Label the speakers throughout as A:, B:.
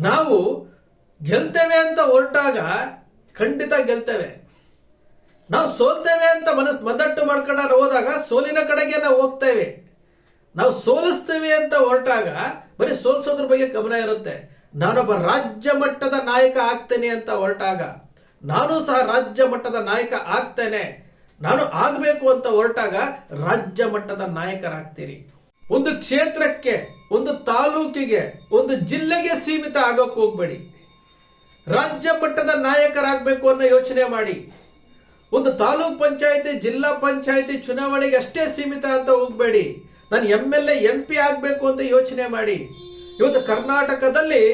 A: ನಾವು ಗೆಲ್ತೇವೆ ಅಂತ ಹೊರಟಾಗ ಖಂಡಿತ ಗೆಲ್ತೇವೆ. ನಾವು ಸೋಲ್ತೇವೆ ಅಂತ ಮನಸ್ಸು ಮದ್ದಟ್ಟು ಮಾಡ್ಕೊಂಡ ಹೋದಾಗ ಸೋಲಿನ ಕಡೆಗೆ ನಾವು ಹೋಗ್ತೇವೆ. ನಾವು ಸೋಲಿಸ್ತೇವೆ ಅಂತ ಹೊರಟಾಗ ಬರೀ ಸೋಲ್ಸೋದ್ರ ಬಗ್ಗೆ ಗಮನ ಇರುತ್ತೆ. ನಾನೊಬ್ಬ ರಾಜ್ಯ ಮಟ್ಟದ ನಾಯಕ ಆಗ್ತೇನೆ ಅಂತ ಹೊರಟಾಗ ನಾನು ಸಹ ರಾಜ್ಯ ಮಟ್ಟದ ನಾಯಕ ಆಗ್ತೇನೆ. ನಾನು ಆಗಬೇಕು ಅಂತ ಹೊರಟಾಗ ರಾಜ್ಯ ಮಟ್ಟದ ನಾಯಕರಾಗ್ತೀರಿ. ಒಂದು ಕ್ಷೇತ್ರಕ್ಕೆ, ಒಂದು ತಾಲೂಕಿಗೆ, ಒಂದು ಜಿಲ್ಲೆಗೆ ಸೀಮಿತ ಆಗೋಕೆ ಹೋಗ್ಬೇಡಿ. ರಾಜ್ಯ ಮಟ್ಟದ ನಾಯಕರಾಗಬೇಕು ಅನ್ನೋ ಯೋಚನೆ ಮಾಡಿ. ಒಂದು ತಾಲೂಕ್ ಪಂಚಾಯತಿ, ಜಿಲ್ಲಾ ಪಂಚಾಯತಿ ಚುನಾವಣೆಗೆ ಅಷ್ಟೇ ಸೀಮಿತ ಅಂತ ಹೋಗ್ಬೇಡಿ. ನಾನು ಎಂ ಎಲ್ ಎ, ಎಂ ಆಗಬೇಕು ಅಂತ ಯೋಚನೆ ಮಾಡಿ. ಇವತ್ತು ಕರ್ನಾಟಕದಲ್ಲಿ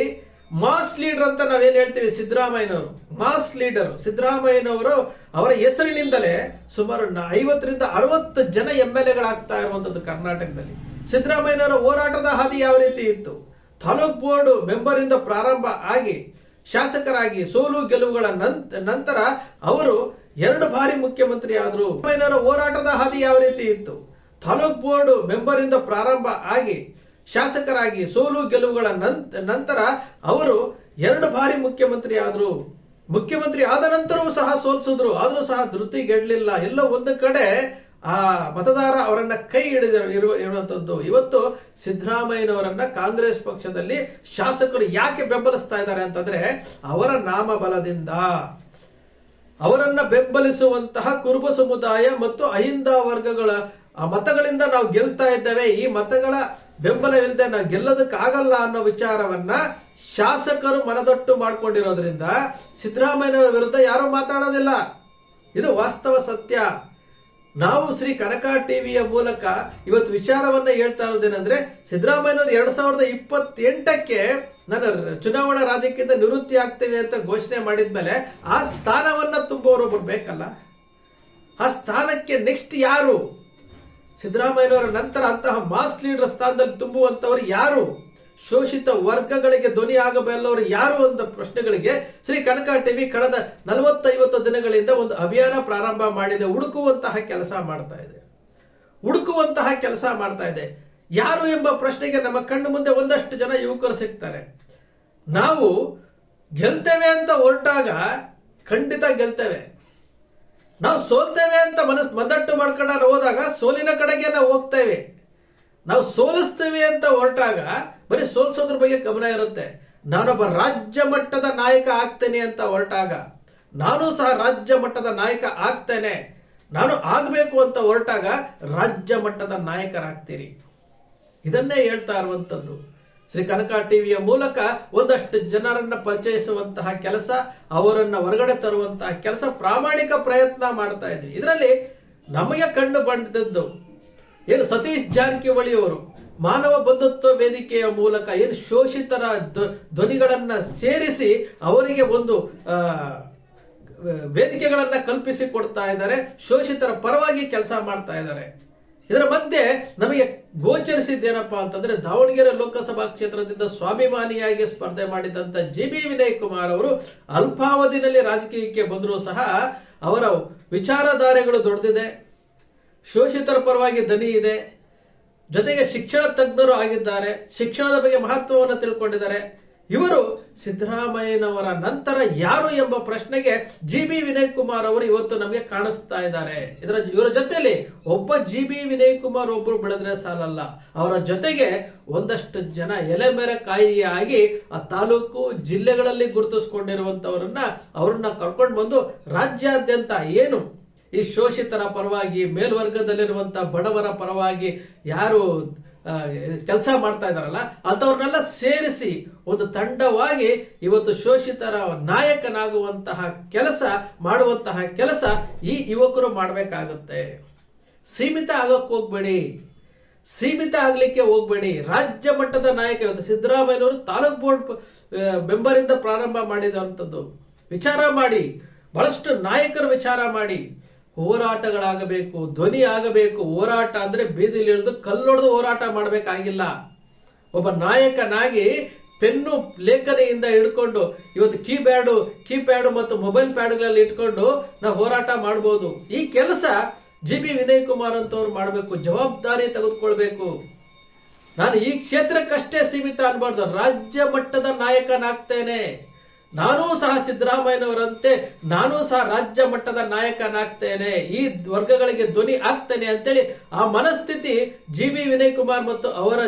A: ಮಾಸ್ ಲೀಡರ್ ಅಂತ ನಾವೇನು ಹೇಳ್ತೀವಿ ಸಿದ್ದರಾಮಯ್ಯನವರು? ಮಾಸ್ ಲೀಡರ್ ಸಿದ್ದರಾಮಯ್ಯನವರು ಅವರ ಹೆಸರಿನಿಂದಲೇ ಸುಮಾರು ಐವತ್ತರಿಂದ ಅರವತ್ತು ಜನ ಎಂ ಎಲ್ ಎಗಳಾಗ್ತಾ ಇರುವಂಥದ್ದು ಕರ್ನಾಟಕದಲ್ಲಿ. ಸಿದ್ದರಾಮಯ್ಯನವರ ಹೋರಾಟದ ಹಾದಿ ಯಾವ ರೀತಿ ಇತ್ತು? ತಾಲೂಕ್ ಬೋರ್ಡ್ ಮೆಂಬರಿಂದ ಪ್ರಾರಂಭ ಆಗಿ ಶಾಸಕರಾಗಿ ಸೋಲು ಗೆಲುವುಗಳ ನಂತ- ನಂತರ ಅವರು ಎರಡು ಬಾರಿ ಮುಖ್ಯಮಂತ್ರಿ ಆದರು ಸಿದ್ದರಾಮಯ್ಯನವರ ಹೋರಾಟದ ಹಾದಿ ಯಾವ ರೀತಿ ಇತ್ತು? ತಾಲೂಕ್ ಬೋರ್ಡ್ ಮೆಂಬರಿಂದ ಪ್ರಾರಂಭ ಆಗಿ ಶಾಸಕರಾಗಿ ಸೋಲು ಗೆಲುವುಗಳ ನಂತ- ನಂತರ ಅವರು ಎರಡು ಬಾರಿ ಮುಖ್ಯಮಂತ್ರಿ ಆದರು ಮುಖ್ಯಮಂತ್ರಿ ಆದ ನಂತರವೂ ಸಹ ಸೋಲ್ಸಿದ್ರು, ಆದರೂ ಸಹ ಧೃತಿಗೆಡಲಿಲ್ಲ ಎಲ್ಲೋ ಒಂದು ಕಡೆ ಆ ಮತದಾರ ಅವರನ್ನ ಕೈ ಹಿಡಿದಿರು ಇರುವ ಇರುವಂಥದ್ದು ಇವತ್ತು ಸಿದ್ದರಾಮಯ್ಯನವರನ್ನ ಕಾಂಗ್ರೆಸ್ ಪಕ್ಷದಲ್ಲಿ ಶಾಸಕರು ಯಾಕೆ ಬೆಂಬಲಿಸ್ತಾ ಇದ್ದಾರೆ ಅಂತಂದ್ರೆ ಅವರ ನಾಮಬಲದಿಂದ. ಅವರನ್ನ ಬೆಂಬಲಿಸುವಂತಹ ಕುರುಬ ಸಮುದಾಯ ಮತ್ತು ಅಹಿಂದ ವರ್ಗಗಳ ಮತಗಳಿಂದ ನಾವು ಗೆಲ್ತಾ ಇದ್ದೇವೆ. ಈ ಮತಗಳ ಬೆಂಬಲವಿಲ್ಲದೆ ನಾವು ಗೆಲ್ಲೋದಕ್ಕಾಗಲ್ಲ ಅನ್ನೋ ವಿಚಾರವನ್ನ ಶಾಸಕರು ಮನದಟ್ಟು ಮಾಡ್ಕೊಂಡಿರೋದ್ರಿಂದ ಸಿದ್ದರಾಮಯ್ಯನವರ ವಿರುದ್ಧ ಯಾರು ಮಾತಾಡೋದಿಲ್ಲ. ಇದು ವಾಸ್ತವ ಸತ್ಯ. ನಾವು ಶ್ರೀ ಕನಕ ಟಿವಿಯ ಮೂಲಕ ಇವತ್ತು ವಿಚಾರವನ್ನ ಹೇಳ್ತಾ ಇರೋದೇನೆಂದ್ರೆ ಸಿದ್ದರಾಮಯ್ಯನವರು ಎರಡ್ ಸಾವಿರದ ಇಪ್ಪತ್ತೆಂಟಕ್ಕೆ ನಾನು ಚುನಾವಣಾ ರಾಜ್ಯಕ್ಕಿಂತ ನಿವೃತ್ತಿ ಆಗ್ತೇವೆ ಅಂತ ಘೋಷಣೆ ಮಾಡಿದ್ಮೇಲೆ ಆ ಸ್ಥಾನವನ್ನ ತುಂಬುವವರು ಬೇಕಲ್ಲ? ಆ ಸ್ಥಾನಕ್ಕೆ ನೆಕ್ಸ್ಟ್ ಯಾರು? ಸಿದ್ದರಾಮಯ್ಯನವರ ನಂತರ ಅಂತಹ ಮಾಸ್ ಲೀಡರ್ ಸ್ಥಾನದಲ್ಲಿ ತುಂಬುವಂತವರು ಯಾರು? ಶೋಷಿತ ವರ್ಗಗಳಿಗೆ ಧ್ವನಿ ಆಗಬಲ್ಲವರು ಯಾರು ಅಂತ ಪ್ರಶ್ನೆಗಳಿಗೆ ಶ್ರೀ ಕನಕ ಟಿವಿ ಕಳೆದ ನಲವತ್ತೈವತ್ತು ದಿನಗಳಿಂದ ಒಂದು ಅಭಿಯಾನ ಪ್ರಾರಂಭ ಮಾಡಿದೆ. ಹುಡುಕುವಂತಹ ಕೆಲಸ ಮಾಡ್ತಾ ಇದೆ. ಹುಡುಕುವಂತಹ ಕೆಲಸ ಮಾಡ್ತಾ ಇದೆ. ಯಾರು ಎಂಬ ಪ್ರಶ್ನೆಗೆ ನಮ್ಮ ಕಣ್ಣು ಮುಂದೆ ಒಂದಷ್ಟು ಜನ ಯುವಕರು ಸಿಗ್ತಾರೆ. ನಾವು ಗೆಲ್ತೇವೆ ಅಂತ ಹೊರಟಾಗ ಖಂಡಿತ ಗೆಲ್ತೇವೆ. ನಾವು ಸೋಲ್ತೇವೆ ಅಂತ ಮನಸ್ಸು ಮದ್ದಟ್ಟು ಮಾಡ್ಕೊಂಡ ಹೋದಾಗ ಸೋಲಿನ ಕಡೆಗೆ ನಾವು ಹೋಗ್ತೇವೆ. ನಾವು ಸೋಲಿಸ್ತೇವೆ ಅಂತ ಹೊರಟಾಗ ಬರೀ ಸೋಲ್ಸೋದ್ರ ಬಗ್ಗೆ ಗಮನ ಇರುತ್ತೆ. ನಾನೊಬ್ಬ ರಾಜ್ಯ ಮಟ್ಟದ ನಾಯಕ ಆಗ್ತೇನೆ ಅಂತ ಹೊರಟಾಗ ನಾನು ಸಹ ರಾಜ್ಯ ಮಟ್ಟದ ನಾಯಕ ಆಗ್ತೇನೆ. ನಾನು ಆಗಬೇಕು ಅಂತ ಹೊರಟಾಗ ರಾಜ್ಯ ಮಟ್ಟದ ನಾಯಕರಾಗ್ತೀರಿ. ಇದನ್ನೇ ಹೇಳ್ತಾ ಇರುವಂಥದ್ದು. ಶ್ರೀ ಕನಕ ಟಿವಿಯ ಮೂಲಕ ಒಂದಷ್ಟು ಜನರನ್ನು ಪರಿಚಯಿಸುವಂತಹ ಕೆಲಸ, ಅವರನ್ನು ಹೊರಗಡೆ ತರುವಂತಹ ಕೆಲಸ ಪ್ರಾಮಾಣಿಕ ಪ್ರಯತ್ನ ಮಾಡ್ತಾ ಇದ್ವಿ ಇದರಲ್ಲಿ ನಮಗೆ ಕಂಡು ಬಂದದ್ದು ಏನು ಸತೀಶ್ ಜಾರಕಿಹೊಳಿ ಅವರು ಮಾನವ ಬಂಧುತ್ವ ವೇದಿಕೆಯ ಮೂಲಕ ಏನು ಶೋಷಿತರ ಧ್ವನಿಗಳನ್ನು ಸೇರಿಸಿ ಅವರಿಗೆ ಒಂದು ವೇದಿಕೆಗಳನ್ನು ಕಲ್ಪಿಸಿ ಕೊಡ್ತಾ ಇದ್ದಾರೆ, ಶೋಷಿತರ ಪರವಾಗಿ ಕೆಲಸ ಮಾಡ್ತಾ ಇದ್ದಾರೆ. ಇದರ ಮಧ್ಯೆ ನಮಗೆ ಗೋಚರಿಸಿದ್ದೇನಪ್ಪಾ ಅಂತಂದ್ರೆ ದಾವಣಗೆರೆ ಲೋಕಸಭಾ ಕ್ಷೇತ್ರದಿಂದ ಸ್ವಾಭಿಮಾನಿಯಾಗಿ ಸ್ಪರ್ಧೆ ಮಾಡಿದಂತ ಜಿ ಬಿ ವಿನಯ್ ಕುಮಾರ್ ಅವರು ಅಲ್ಪಾವಧಿನಲ್ಲಿ ರಾಜಕೀಯಕ್ಕೆ ಬಂದರೂ ಸಹ ಅವರ ವಿಚಾರಧಾರೆಗಳು ದೊಡ್ಡದಿದೆ. ಶೋಷಿತರ ಪರವಾಗಿ ದನಿ ಇದೆ. ಜೊತೆಗೆ ಶಿಕ್ಷಣ ತಜ್ಞರು ಆಗಿದ್ದಾರೆ. ಶಿಕ್ಷಣದ ಬಗ್ಗೆ ಮಹತ್ವವನ್ನು ತಿಳ್ಕೊಂಡಿದ್ದಾರೆ. ಇವರು ಸಿದ್ದರಾಮಯ್ಯನವರ ನಂತರ ಯಾರು ಎಂಬ ಪ್ರಶ್ನೆಗೆ ಜಿ ಬಿ ವಿನಯ್ ಕುಮಾರ್ ಅವರು ಇವತ್ತು ನಮಗೆ ಕಾಣಿಸ್ತಾ ಇದ್ದಾರೆ. ಇದರ ಇವರ ಜೊತೆಯಲ್ಲಿ ಒಬ್ಬ ಜಿ ಬಿ ವಿನಯ್ ಕುಮಾರ್ ಒಬ್ಬರು ಬೆಳೆದ್ರೆ ಸಾಲಲ್ಲ. ಅವರ ಜೊತೆಗೆ ಒಂದಷ್ಟು ಜನ ಎಲೆ ಮೇರೆ ಕಾಯಿಯಾಗಿ ಆ ತಾಲೂಕು ಜಿಲ್ಲೆಗಳಲ್ಲಿ ಗುರುತಿಸ್ಕೊಂಡಿರುವಂಥವರನ್ನ ಅವ್ರನ್ನ ಕರ್ಕೊಂಡು ಬಂದು ರಾಜ್ಯಾದ್ಯಂತ ಏನು ಈ ಶೋಷಿತರ ಪರವಾಗಿ ಮೇಲ್ವರ್ಗದಲ್ಲಿರುವಂಥ ಬಡವರ ಪರವಾಗಿ ಯಾರು ಕೆಲಸ ಮಾಡ್ತಾ ಇದ್ದಾರಲ್ಲ, ಅಂಥವ್ರನ್ನೆಲ್ಲ ಸೇರಿಸಿ ಒಂದು ತಂಡವಾಗಿ ಇವತ್ತು ಶೋಷಿತರ ನಾಯಕನಾಗುವಂತಹ ಕೆಲಸ, ಮಾಡುವಂತಹ ಕೆಲಸ ಈ ಯುವಕರು ಮಾಡಬೇಕಾಗುತ್ತೆ. ಸೀಮಿತ ಆಗಕ್ಕೆ ಹೋಗ್ಬೇಡಿ. ಸೀಮಿತ ಆಗಲಿಕ್ಕೆ ಹೋಗ್ಬೇಡಿ. ರಾಜ್ಯ ಮಟ್ಟದ ನಾಯಕ ಇವತ್ತು ಸಿದ್ದರಾಮಯ್ಯನವರು ತಾಲೂಕ್ ಬೋರ್ಡ್ ಮೆಂಬರ್ ಇಂದ ಪ್ರಾರಂಭ ಮಾಡಿದಂಥದ್ದು. ವಿಚಾರ ಮಾಡಿ, ಬಹಳಷ್ಟು ನಾಯಕರು ವಿಚಾರ ಮಾಡಿ. ಹೋರಾಟಗಳಾಗಬೇಕು, ಧ್ವನಿ ಆಗಬೇಕು, ಹೋರಾಟ ಅಂದ್ರೆ ಬೀದಿಲಿ ಇಳಿದು ಕಲ್ಲೊಡೆದು ಹೋರಾಟ ಮಾಡಬೇಕಾಗಿಲ್ಲ. ಒಬ್ಬ ನಾಯಕನಾಗಿ ಪೆನ್ನು ಲೇಖನೆಯಿಂದ ಹಿಡ್ಕೊಂಡು, ಇವತ್ತು ಕೀಪ್ಯಾಡು ಕೀಪ್ಯಾಡು ಮತ್ತು ಮೊಬೈಲ್ ಪ್ಯಾಡ್ಗಳಲ್ಲಿ ಇಟ್ಕೊಂಡು ನಾವು ಹೋರಾಟ ಮಾಡ್ಬೋದು. ಈ ಕೆಲಸ ಜಿ ಬಿ ವಿನಯ್ ಕುಮಾರ್ ಅಂತವ್ರು ಮಾಡಬೇಕು, ಜವಾಬ್ದಾರಿ ತೆಗೆದುಕೊಳ್ಬೇಕು. ನಾನು ಈ ಕ್ಷೇತ್ರಕ್ಕಷ್ಟೇ ಸೀಮಿತ ಅನ್ಬಾರ್ದು, ರಾಜ್ಯ ಮಟ್ಟದ ನಾಯಕನಾಗ್ತೇನೆ. ನಾನೂ ಸಹ ಸಿದ್ದರಾಮಯ್ಯನವರಂತೆ, ನಾನೂ ಸಹ ರಾಜ್ಯ ಮಟ್ಟದ ನಾಯಕನಾಗ್ತೇನೆ, ಈ ವರ್ಗಗಳಿಗೆ ಧ್ವನಿ ಆಗ್ತೇನೆ ಅಂತೇಳಿ ಆ ಮನಸ್ಥಿತಿ ಜಿ ಬಿ ವಿನಯ್ ಕುಮಾರ್ ಮತ್ತು ಅವರ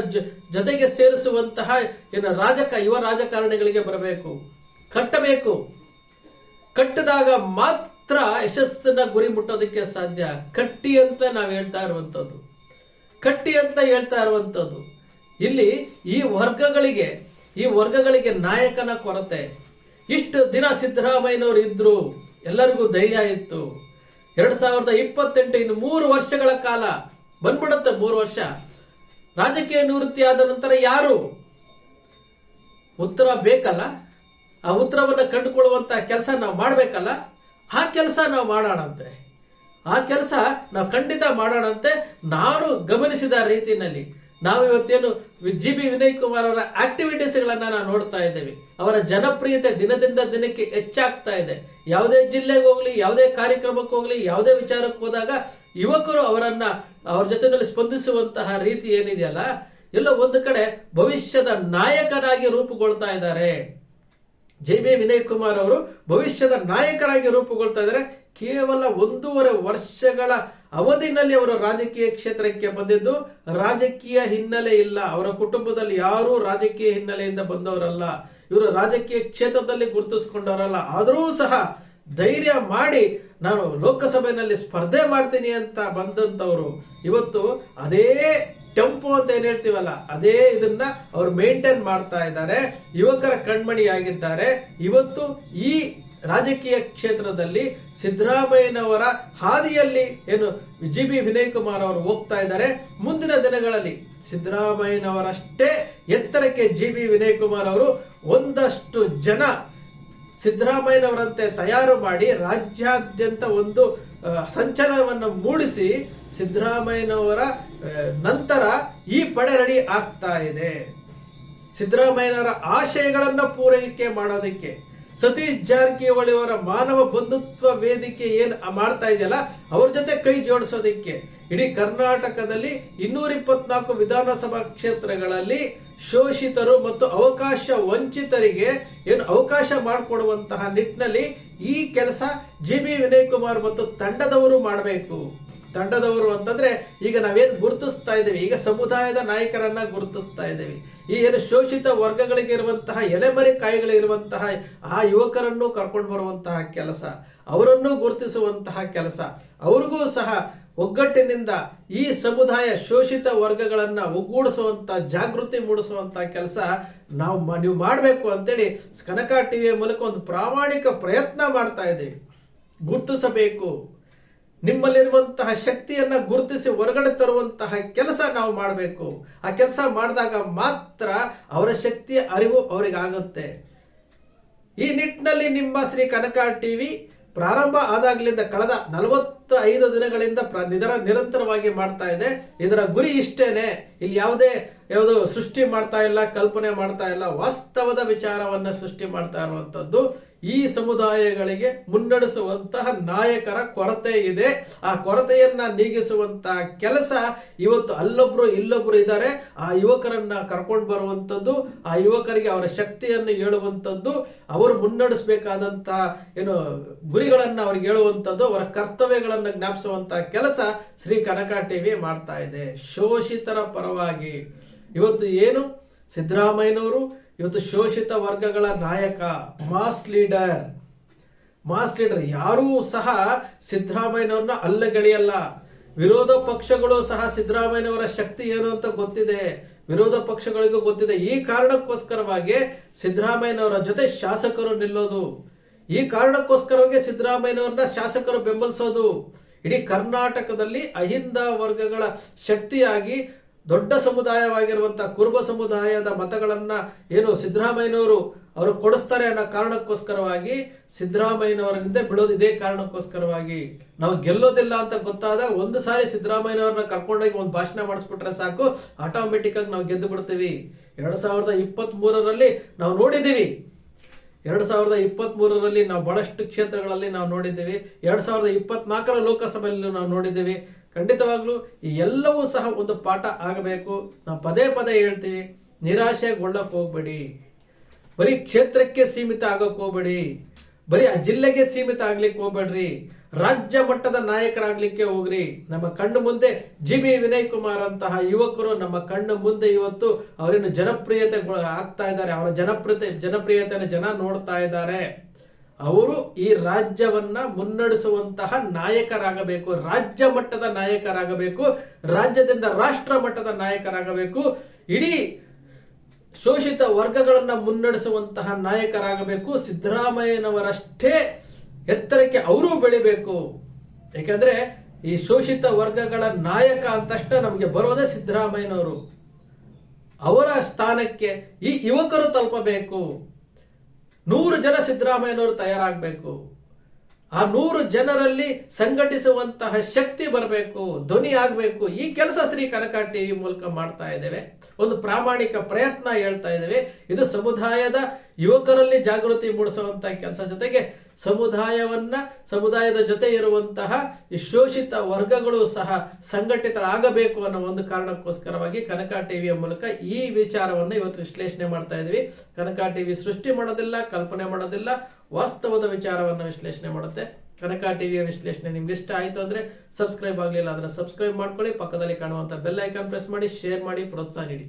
A: ಜೊತೆಗೆ ಸೇರಿಸುವಂತಹ ಏನು ರಾಜಕ, ಯುವ ರಾಜಕಾರಣಿಗಳಿಗೆ ಬರಬೇಕು, ಕಟ್ಟಬೇಕು. ಕಟ್ಟಿದಾಗ ಮಾತ್ರ ಯಶಸ್ಸನ್ನ ಗುರಿ ಮುಟ್ಟೋದಕ್ಕೆ ಸಾಧ್ಯ. ಕಟ್ಟಿ ಅಂತ ನಾವು ಹೇಳ್ತಾ ಇರುವಂಥದ್ದು. ಕಟ್ಟಿ ಅಂತ ಹೇಳ್ತಾ ಇರುವಂಥದ್ದು. ಇಲ್ಲಿ ಈ ವರ್ಗಗಳಿಗೆ ಈ ವರ್ಗಗಳಿಗೆ ನಾಯಕನ ಕೊರತೆ. ಇಷ್ಟು ದಿನ ಸಿದ್ದರಾಮಯ್ಯನವರು ಇದ್ರು, ಎಲ್ಲರಿಗೂ ಧೈರ್ಯ ಇತ್ತು. ಎರಡ್ ಸಾವಿರದ ಇಪ್ಪತ್ತೆಂಟು ಇನ್ನು ಮೂರು ವರ್ಷಗಳ ಕಾಲ ಬಂದ್ಬಿಡುತ್ತೆ, ಮೂರು ವರ್ಷ. ರಾಜಕೀಯ ನಿವೃತ್ತಿ ಆದ ನಂತರ ಯಾರು? ಉತ್ತರ ಬೇಕಲ್ಲ? ಆ ಉತ್ತರವನ್ನು ಕಂಡುಕೊಳ್ಳುವಂತ ಕೆಲಸ ನಾವು ಮಾಡಬೇಕಲ್ಲ? ಆ ಕೆಲಸ ನಾವು ಮಾಡೋಣಂತೆ. ಆ ಕೆಲಸ ನಾವು ಖಂಡಿತ ಮಾಡೋಣಂತೆ. ನಾನು ಗಮನಿಸಿದ ರೀತಿಯಲ್ಲಿ ನಾವು ಇವತ್ತೇನು ಜಿ ಬಿ ವಿನಯ್ ಕುಮಾರ್ ಅವರ ಆಕ್ಟಿವಿಟೀಸ್ಗಳನ್ನ ನಾವು ನೋಡ್ತಾ ಇದ್ದೇವೆ. ಅವರ ಜನಪ್ರಿಯತೆ ದಿನದಿಂದ ದಿನಕ್ಕೆ ಹೆಚ್ಚಾಗ್ತಾ ಇದೆ. ಯಾವುದೇ ಜಿಲ್ಲೆಗೆ ಹೋಗ್ಲಿ, ಯಾವುದೇ ಕಾರ್ಯಕ್ರಮಕ್ಕೆ ಹೋಗ್ಲಿ, ಯಾವುದೇ ವಿಚಾರಕ್ಕೆ ಹೋದಾಗ ಯುವಕರು ಅವರನ್ನ ಅವ್ರ ಜೊತೆನಲ್ಲಿ ಸ್ಪಂದಿಸುವಂತಹ ರೀತಿ ಏನಿದೆಯಲ್ಲ, ಎಲ್ಲ ಒಂದು ಕಡೆ ಭವಿಷ್ಯದ ನಾಯಕನಾಗಿ ರೂಪುಗೊಳ್ತಾ ಇದ್ದಾರೆ. ಜೆ ಬಿ ವಿನಯ್ ಕುಮಾರ್ ಅವರು ಭವಿಷ್ಯದ ನಾಯಕರಾಗಿ ರೂಪುಗೊಳ್ತಾ ಇದ್ದಾರೆ. ಕೇವಲ ಒಂದೂವರೆ ವರ್ಷಗಳ ಅವಧಿನಲ್ಲಿ ಅವರು ರಾಜಕೀಯ ಕ್ಷೇತ್ರಕ್ಕೆ ಬಂದಿದ್ದು, ರಾಜಕೀಯ ಹಿನ್ನೆಲೆ ಇಲ್ಲ. ಅವರ ಕುಟುಂಬದಲ್ಲಿ ಯಾರೂ ರಾಜಕೀಯ ಹಿನ್ನೆಲೆಯಿಂದ ಬಂದವರಲ್ಲ. ಇವರು ರಾಜಕೀಯ ಕ್ಷೇತ್ರದಲ್ಲಿ ಗುರುತಿಸ್ಕೊಂಡವರಲ್ಲ. ಆದರೂ ಸಹ ಧೈರ್ಯ ಮಾಡಿ ನಾನು ಲೋಕಸಭೆಯಲ್ಲಿ ಸ್ಪರ್ಧೆ ಮಾಡ್ತೀನಿ ಅಂತ ಬಂದಂಥವರು. ಇವತ್ತು ಅದೇ ಟೆಂಪೋ ಅಂತ ಏನು ಹೇಳ್ತೀವಲ್ಲ, ಅದೇ ಇದನ್ನ ಅವ್ರು ಮೇಂಟೈನ್ ಮಾಡ್ತಾ ಇದ್ದಾರೆ. ಯುವಕರ ಕಣ್ಮಣಿಯಾಗಿದ್ದಾರೆ. ಇವತ್ತು ಈ ರಾಜಕೀಯ ಕ್ಷೇತ್ರದಲ್ಲಿ ಸಿದ್ದರಾಮಯ್ಯನವರ ಹಾದಿಯಲ್ಲಿ ಏನು ಜಿ ಬಿ ವಿನಯ್ ಕುಮಾರ್ ಅವರು ಹೋಗ್ತಾ ಇದ್ದಾರೆ. ಮುಂದಿನ ದಿನಗಳಲ್ಲಿ ಸಿದ್ದರಾಮಯ್ಯನವರಷ್ಟೇ ಎತ್ತರಕ್ಕೆ ಜಿ ಬಿ ವಿನಯ್ ಕುಮಾರ್ ಅವರು ಒಂದಷ್ಟು ಜನ ಸಿದ್ದರಾಮಯ್ಯನವರಂತೆ ತಯಾರು ಮಾಡಿ ರಾಜ್ಯಾದ್ಯಂತ ಒಂದು ಸಂಚಲನವನ್ನು ಮೂಡಿಸಿ ಸಿದ್ದರಾಮಯ್ಯನವರ ನಂತರ ಈ ಪಡೆ ರೆಡಿ ಆಗ್ತಾ ಇದೆ. ಸಿದ್ದರಾಮಯ್ಯನವರ ಆಶಯಗಳನ್ನು ಪೂರೈಕೆ ಮಾಡೋದಕ್ಕೆ ಸತೀಶ್ ಜಾರಕಿಹೊಳಿ ಅವರ ಮಾನವ ಬಂಧುತ್ವ ವೇದಿಕೆ ಏನ್ ಮಾಡ್ತಾ ಇದೆಯಲ್ಲ, ಅವ್ರ ಜೊತೆ ಕೈ ಜೋಡಿಸೋದಕ್ಕೆ. ಇಡೀ ಕರ್ನಾಟಕದಲ್ಲಿ ಇನ್ನೂರ ಇಪ್ಪತ್ನಾಲ್ಕು ವಿಧಾನಸಭಾ ಕ್ಷೇತ್ರಗಳಲ್ಲಿ ಶೋಷಿತರು ಮತ್ತು ಅವಕಾಶ ವಂಚಿತರಿಗೆ ಏನು ಅವಕಾಶ ಮಾಡಿಕೊಡುವಂತಹ ನಿಟ್ಟಿನಲ್ಲಿ ಈ ಕೆಲಸ ಜಿ ಬಿ ವಿನಯ್ ಕುಮಾರ್ ಮತ್ತು ತಂಡದವರು ಮಾಡಬೇಕು. ತಂಡದವರು ಅಂತಂದ್ರೆ ಈಗ ನಾವೇನು ಗುರುತಿಸ್ತಾ ಇದ್ದೇವೆ, ಈಗ ಸಮುದಾಯದ ನಾಯಕರನ್ನ ಗುರುತಿಸ್ತಾ ಇದ್ದೇವೆ. ಈ ಏನು ಶೋಷಿತ ವರ್ಗಗಳಿಗೆ ಇರುವಂತಹ ಎಲೆಮರಿ ಕಾಯಿಗಳಿರುವಂತಹ ಆ ಯುವಕರನ್ನು ಕರ್ಕೊಂಡು ಬರುವಂತಹ ಕೆಲಸ, ಅವರನ್ನು ಗುರುತಿಸುವಂತಹ ಕೆಲಸ, ಅವ್ರಿಗೂ ಸಹ ಒಗ್ಗಟ್ಟಿನಿಂದ ಈ ಸಮುದಾಯ ಶೋಷಿತ ವರ್ಗಗಳನ್ನ ಒಗ್ಗೂಡಿಸುವಂಥ ಜಾಗೃತಿ ಮೂಡಿಸುವಂತ ಕೆಲಸ ನಾವು ನೀವು ಮಾಡಬೇಕು ಅಂತೇಳಿ ಕನಕ ಟಿವಿಯ ಮೂಲಕ ಒಂದು ಪ್ರಾಮಾಣಿಕ ಪ್ರಯತ್ನ ಮಾಡ್ತಾ ಇದ್ದೀವಿ. ಗುರುತಿಸಬೇಕು. ನಿಮ್ಮಲ್ಲಿರುವಂತಹ ಶಕ್ತಿಯನ್ನ ಗುರುತಿಸಿ ಹೊರಗಡೆ ತರುವಂತಹ ಕೆಲಸ ನಾವು ಮಾಡಬೇಕು. ಆ ಕೆಲಸ ಮಾಡಿದಾಗ ಮಾತ್ರ ಅವರ ಶಕ್ತಿಯ ಅರಿವು ಅವರಿಗಾಗುತ್ತೆ. ಈ ನಿಟ್ಟಿನಲ್ಲಿ ನಿಮ್ಮ ಶ್ರೀ ಕನಕ ಟಿವಿ ಪ್ರಾರಂಭ ಆದಾಗಲಿಂದ ಕಳೆದ ನಲವತ್ತ ಐದು ದಿನಗಳಿಂದ ನಿಧರ ನಿರಂತರವಾಗಿ ಮಾಡ್ತಾ ಇದೆ. ಇದರ ಗುರಿ ಇಷ್ಟೇನೆ. ಇಲ್ಲಿ ಯಾವುದೇ ಯಾವುದು ಸೃಷ್ಟಿ ಮಾಡ್ತಾ ಇಲ್ಲ, ಕಲ್ಪನೆ ಮಾಡ್ತಾ ಇಲ್ಲ, ವಾಸ್ತವದ ವಿಚಾರವನ್ನ ಸೃಷ್ಟಿ ಮಾಡ್ತಾ ಇರುವಂತದ್ದು. ಈ ಸಮುದಾಯಗಳಿಗೆ ಮುನ್ನಡೆಸುವಂತಹ ನಾಯಕರ ಕೊರತೆ ಇದೆ. ಆ ಕೊರತೆಯನ್ನ ನೀಗಿಸುವಂತಹ ಕೆಲಸ ಇವತ್ತು ಅಲ್ಲೊಬ್ರು ಇಲ್ಲೊಬ್ರು ಇದ್ದಾರೆ. ಆ ಯುವಕರನ್ನ ಕರ್ಕೊಂಡು ಬರುವಂಥದ್ದು ಆ ಯುವಕರಿಗೆ ಅವರ ಶಕ್ತಿಯನ್ನು ಹೇಳುವಂಥದ್ದು ಅವರು ಮುನ್ನಡೆಸಬೇಕಾದಂತಹ ಏನು ಗುರಿಗಳನ್ನು ಅವ್ರಿಗೆ ಹೇಳುವಂಥದ್ದು ಅವರ ಕರ್ತವ್ಯಗಳನ್ನು ಜ್ಞಾಪಿಸುವಂತಹ ಕೆಲಸ ಶ್ರೀ ಕನಕ ಟಿವಿ ಮಾಡ್ತಾ ಇದೆ. ಶೋಷಿತರ ಪರವಾಗಿ ಇವತ್ತು ಏನು? ಸಿದ್ದರಾಮಯ್ಯನವರು ಇವತ್ತು ಶೋಷಿತ ವರ್ಗಗಳ ನಾಯಕ ಮಾಸ್ ಲೀಡರ್ ಮಾಸ್ ಲೀಡರ್ ಯಾರೂ ಸಹ ಸಿದ್ದರಾಮಯ್ಯನವ್ರನ್ನ ಅಲ್ಲಗೆಳೆಯಲ್ಲ. ವಿರೋಧ ಪಕ್ಷಗಳು ಸಹ ಸಿದ್ದರಾಮಯ್ಯನವರ ಶಕ್ತಿ ಏನು ಅಂತ ಗೊತ್ತಿದೆ. ವಿರೋಧ ಪಕ್ಷಗಳಿಗೂ ಗೊತ್ತಿದೆ. ಈ ಕಾರಣಕ್ಕೋಸ್ಕರವಾಗಿ ಸಿದ್ದರಾಮಯ್ಯನವರ ಜೊತೆ ಶಾಸಕರು ನಿಲ್ಲೋದು. ಈ ಕಾರಣಕ್ಕೋಸ್ಕರವಾಗಿ ಸಿದ್ದರಾಮಯ್ಯನವ್ರನ್ನ ಶಾಸಕರು ಬೆಂಬಲಿಸೋದು. ಇಡೀ ಕರ್ನಾಟಕದಲ್ಲಿ ಅಹಿಂದ ವರ್ಗಗಳ ಶಕ್ತಿಯಾಗಿ ದೊಡ್ಡ ಸಮುದಾಯವಾಗಿರುವಂಥ ಕುರುಬ ಸಮುದಾಯದ ಮತಗಳನ್ನು ಏನು ಸಿದ್ದರಾಮಯ್ಯನವರು ಅವರು ಕೊಡಿಸ್ತಾರೆ ಅನ್ನೋ ಕಾರಣಕ್ಕೋಸ್ಕರವಾಗಿ ಸಿದ್ದರಾಮಯ್ಯನವರಿಂದ ಬಿಡೋದು ಇದೇ ಕಾರಣಕ್ಕೋಸ್ಕರವಾಗಿ. ನಾವು ಗೆಲ್ಲೋದಿಲ್ಲ ಅಂತ ಗೊತ್ತಾದಾಗ ಒಂದು ಸಾರಿ ಸಿದ್ದರಾಮಯ್ಯನವ್ರನ್ನ ಕರ್ಕೊಂಡೋಗಿ ಒಂದು ಭಾಷಣ ಮಾಡಿಸ್ಬಿಟ್ರೆ ಸಾಕು ಆಟೋಮೆಟಿಕ್ ಆಗಿ ನಾವು ಗೆದ್ದು ಬಿಡ್ತೀವಿ. ಎರಡು ಸಾವಿರದ ಇಪ್ಪತ್ತ್ ಮೂರರಲ್ಲಿ ನಾವು ನೋಡಿದ್ದೀವಿ. ಎರಡು ಸಾವಿರದ ಇಪ್ಪತ್ತ್ ಮೂರರಲ್ಲಿ ನಾವು ಬಹಳಷ್ಟು ಕ್ಷೇತ್ರಗಳಲ್ಲಿ ನಾವು ನೋಡಿದ್ದೀವಿ. ಎರಡು ಸಾವಿರದ ಇಪ್ಪತ್ನಾಲ್ಕರ ಲೋಕಸಭೆಯಲ್ಲಿ ನಾವು ನೋಡಿದ್ದೀವಿ. ಖಂಡಿತವಾಗ್ಲೂ ಈ ಎಲ್ಲವೂ ಸಹ ಒಂದು ಪಾಠ ಆಗಬೇಕು. ನಾವು ಪದೇ ಪದೇ ಹೇಳ್ತೀವಿ ನಿರಾಶೆಗೊಳ್ಳಕ್ಕೆ ಹೋಗ್ಬೇಡಿ. ಬರೀ ಕ್ಷೇತ್ರಕ್ಕೆ ಸೀಮಿತ ಆಗಕ್ ಹೋಗ್ಬೇಡಿ. ಬರೀ ಆ ಜಿಲ್ಲೆಗೆ ಸೀಮಿತ ಆಗ್ಲಿಕ್ಕೆ ಹೋಗ್ಬೇಡ್ರಿ. ರಾಜ್ಯ ಮಟ್ಟದ ನಾಯಕರಾಗ್ಲಿಕ್ಕೆ ಹೋಗ್ರಿ. ನಮ್ಮ ಕಣ್ಣು ಮುಂದೆ ಜಿ ಬಿ ವಿನಯ್ ಕುಮಾರ್ ಅಂತಹ ಯುವಕರು ನಮ್ಮ ಕಣ್ಣು ಮುಂದೆ ಇವತ್ತು ಅವರೇನು ಜನಪ್ರಿಯತೆ ಆಗ್ತಾ ಇದ್ದಾರೆ. ಅವರ ಜನಪ್ರಿಯತೆ ಜನಪ್ರಿಯತೆಯನ್ನು ಜನ ನೋಡ್ತಾ ಇದ್ದಾರೆ. ಅವರು ಈ ರಾಜ್ಯವನ್ನ ಮುನ್ನಡೆಸುವಂತಹ ನಾಯಕರಾಗಬೇಕು, ರಾಜ್ಯ ಮಟ್ಟದ ನಾಯಕರಾಗಬೇಕು, ರಾಜ್ಯದಿಂದ ರಾಷ್ಟ್ರ ಮಟ್ಟದ ನಾಯಕರಾಗಬೇಕು. ಇಡೀ ಶೋಷಿತ ವರ್ಗಗಳನ್ನ ಮುನ್ನಡೆಸುವಂತಹ ನಾಯಕರಾಗಬೇಕು. ಸಿದ್ದರಾಮಯ್ಯನವರಷ್ಟೇ ಎತ್ತರಕ್ಕೆ ಅವರೂ ಬೆಳಿಬೇಕು. ಯಾಕಂದ್ರೆ ಈ ಶೋಷಿತ ವರ್ಗಗಳ ನಾಯಕ ಅಂತಷ್ಟೇ ನಮಗೆ ಬರೋದೇ ಸಿದ್ದರಾಮಯ್ಯನವರು. ಅವರ ಸ್ಥಾನಕ್ಕೆ ಈ ಯುವಕರು ತಲುಪಬೇಕು. ನೂರು ಜನ ಸಿದ್ದರಾಮಯ್ಯನವರು ತಯಾರಾಗಬೇಕು. ಆ ನೂರು ಜನರಲ್ಲಿ ಸಂಘಟಿಸುವಂತಹ ಶಕ್ತಿ ಬರಬೇಕು, ಧ್ವನಿ ಆಗಬೇಕು. ಈ ಕೆಲಸ ಶ್ರೀ ಕನಕ ಟಿವಿ ಮೂಲಕ ಮಾಡ್ತಾ ಇದ್ದೇವೆ. ಒಂದು ಪ್ರಾಮಾಣಿಕ ಪ್ರಯತ್ನ ಹೇಳ್ತಾ ಇದ್ದೇವೆ. ಇದು ಸಮುದಾಯದ ಯುವಕರಲ್ಲಿ ಜಾಗೃತಿ ಮೂಡಿಸುವಂತಹ ಕೆಲಸ ಜೊತೆಗೆ ಸಮುದಾಯವನ್ನ, ಸಮುದಾಯದ ಜೊತೆ ಇರುವಂತಹ ಈ ಶೋಷಿತ ವರ್ಗಗಳು ಸಹ ಸಂಘಟಿತರಾಗಬೇಕು ಅನ್ನೋ ಒಂದು ಕಾರಣಕ್ಕೋಸ್ಕರವಾಗಿ ಕನಕ ಟಿವಿಯ ಮೂಲಕ ಈ ವಿಚಾರವನ್ನು ಇವತ್ತು ವಿಶ್ಲೇಷಣೆ ಮಾಡ್ತಾ ಇದ್ವಿ. ಕನಕ ಟಿವಿ ಸೃಷ್ಟಿ ಮಾಡೋದಿಲ್ಲ, ಕಲ್ಪನೆ ಮಾಡೋದಿಲ್ಲ, ವಾಸ್ತವದ ವಿಚಾರವನ್ನು ವಿಶ್ಲೇಷಣೆ ಮಾಡುತ್ತೆ. ಕನಕ ಟಿವಿಯ ವಿಶ್ಲೇಷಣೆ ನಿಮ್ಗೆ ಇಷ್ಟ ಆಯಿತು ಅಂದ್ರೆ ಸಬ್ಸ್ಕ್ರೈಬ್ ಆಗಲಿಲ್ಲ ಅಂದರೆ ಸಬ್ಸ್ಕ್ರೈಬ್ ಮಾಡ್ಕೊಳ್ಳಿ. ಪಕ್ಕದಲ್ಲಿ ಕಾಣುವಂಥ ಬೆಲ್ ಐಕಾನ್ ಪ್ರೆಸ್ ಮಾಡಿ, ಶೇರ್ ಮಾಡಿ, ಪ್ರೋತ್ಸಾಹ ನೀಡಿ.